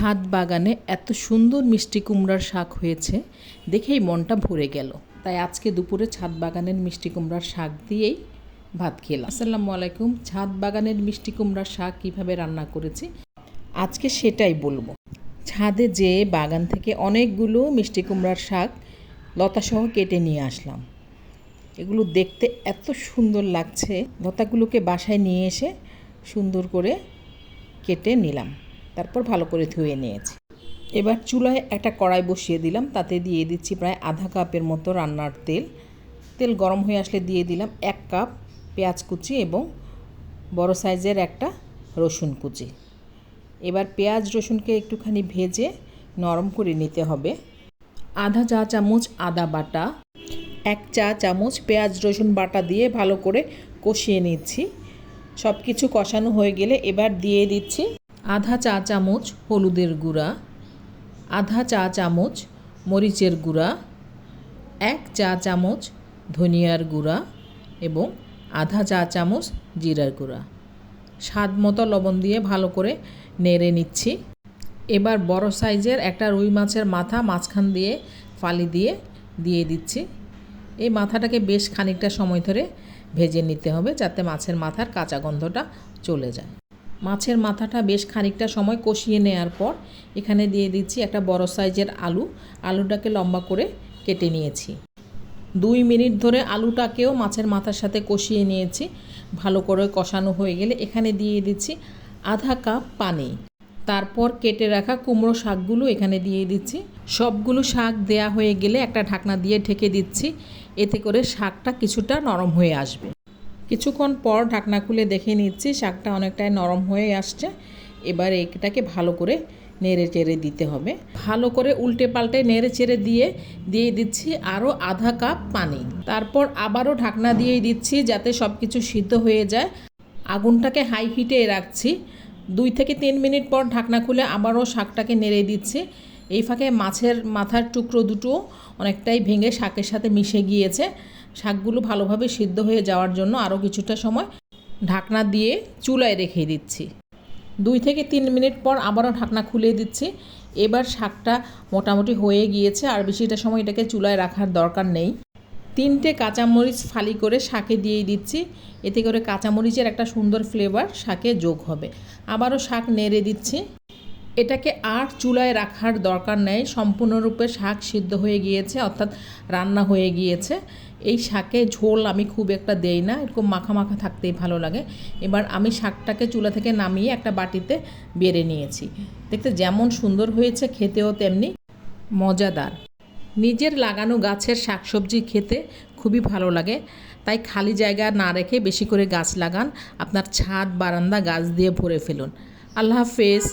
ছাদ বাগানে এত সুন্দর মিষ্টি কুমড়ার শাক হয়েছে, দেখেই মনটা ভরে গেল। তাই আজকে দুপুরে ছাদ বাগানের মিষ্টি কুমড়ার শাক দিয়েই ভাত খেলাম। আসসালামু আলাইকুম ছাদ বাগানের মিষ্টি কুমড়ার শাক কীভাবে রান্না করেছি? আজকে সেটাই বলব। ছাদে যে বাগান থেকে অনেকগুলো মিষ্টি কুমড়ার শাক লতাসহ কেটে নিয়ে আসলাম। এগুলো দেখতে এত সুন্দর লাগছে। লতাগুলোকে বাসায় নিয়ে এসে সুন্দর করে কেটে নিলাম। তারপর ভালো করে ধুয়ে নিয়েছি। এবার চুলায় একটা কড়াই বসিয়ে দিলাম, তাতে দিয়ে দিচ্ছি প্রায় আধা কাপের মতো রান্নার তেল। তেল গরম হয়ে আসলে দিয়ে দিলাম এক কাপ পেঁয়াজ কুচি এবং বড় সাইজের একটা রসুন কুচি। এবার পেঁয়াজ রসুনকে একটুখানি ভেজে নরম করে নিতে হবে। আধা চা চামচ আদা বাটা, এক চা চামচ পেঁয়াজ রসুন বাটা দিয়ে ভালো করে কষিয়ে নিচ্ছি। সব কিছু কষানো হয়ে গেলে এবার দিয়ে দিচ্ছি আধা চা চামচ হলুদের গুঁড়া, আধা চা চামচ মরিচের গুঁড়া, এক চা চামচ ধনিয়ার গুঁড়া এবং আধা চা চামচ জিরার গুঁড়া। স্বাদ মতো লবণ দিয়ে ভালো করে নেড়ে নিচ্ছি। এবার বড় সাইজের একটা রুই মাছের মাথা মাঝখান দিয়ে ফালি দিয়ে দিয়ে দিচ্ছি। এই মাথাটাকে বেশ খানিকটা সময় ধরে ভেজে নিতে হবে যাতে মাছের মাথার কাঁচা গন্ধটা চলে যায়। মাছের মাথাটা বেশ খানিকটা সময় কষিয়ে নেওয়ার পর এখানে দিয়ে দিচ্ছি একটা বড় সাইজের আলু। আলুটাকে লম্বা করে কেটে নিয়েছি। দুই মিনিট ধরে আলুটাকেও মাছের মাথার সাথে কষিয়ে নিয়েছি। ভালো করে কষানো হয়ে গেলে এখানে দিয়ে দিচ্ছি আধা কাপ পানি। তারপর কেটে রাখা কুমড়ো শাকগুলো এখানে দিয়ে দিচ্ছি। সবগুলো শাক দেয়া হয়ে গেলে একটা ঢাকনা দিয়ে ঢেকে দিচ্ছি। এতে করে শাকটা কিছুটা নরম হয়ে আসবে। কিছুক্ষণ পর ঢাকনা খুলে দেখে নিচ্ছি শাকটা অনেকটাই নরম হয়ে আসছে। এবার এটাকে ভালো করে নেড়ে চেড়ে দিতে হবে। ভালো করে উল্টে পাল্টে নেড়ে চেড়ে দিয়ে দিয়ে দিচ্ছি আরও আধা কাপ পানি। তারপর আবারও ঢাকনা দিয়ে দিচ্ছি যাতে সব কিছু সিদ্ধ হয়ে যায়। আগুনটাকে হাই হিটে রাখছি। দুই থেকে তিন মিনিট পর ঢাকনা খুলে আবারও শাকটাকে নেড়ে দিচ্ছি। এই ফাঁকে মাছের মাথার টুকরো দুটো অনেকটাই ভেঙে শাকের সাথে মিশে গিয়েছে। শাকগুলো ভালোভাবে সিদ্ধ হয়ে যাওয়ার জন্য আরও কিছুটা সময় ঢাকনা দিয়ে চুলায় রেখে দিচ্ছি। দুই থেকে তিন মিনিট পর আবারও ঢাকনা খুলে দিচ্ছি। এবার শাকটা মোটামুটি হয়ে গিয়েছে, আর বেশিটা সময় এটাকে চুলায় রাখার দরকার নেই। তিনটে কাঁচামরিচ ফালি করে শাকে দিয়ে দিচ্ছি। এতে করে কাঁচামরিচের একটা সুন্দর ফ্লেভার শাকে যোগ হবে। আবারও শাক নেড়ে দিচ্ছি। এটাকে আর চুলায় রাখার দরকার নেই। সম্পূর্ণরূপে শাক সিদ্ধ হয়ে গিয়েছে, অর্থাৎ রান্না হয়ে গিয়েছে। এই শাকে ঝোল আমি খুব একটা দেই না, এরকম মাখা মাখা থাকতেই ভালো লাগে। এবার আমি শাকটাকে চুলা থেকে নামিয়ে একটা বাটিতে বেড়ে নিয়েছি। দেখতে যেমন সুন্দর হয়েছে খেতেও তেমনি মজাদার। নিজের লাগানো গাছের শাকসবজি খেতে খুবই ভালো লাগে। তাই খালি জায়গা না রেখে বেশি করে গাছ লাগান। আপনার ছাদ, বারান্দা, গাছ দিয়ে ভরে ফেলুন। আল্লাহ হাফেজ।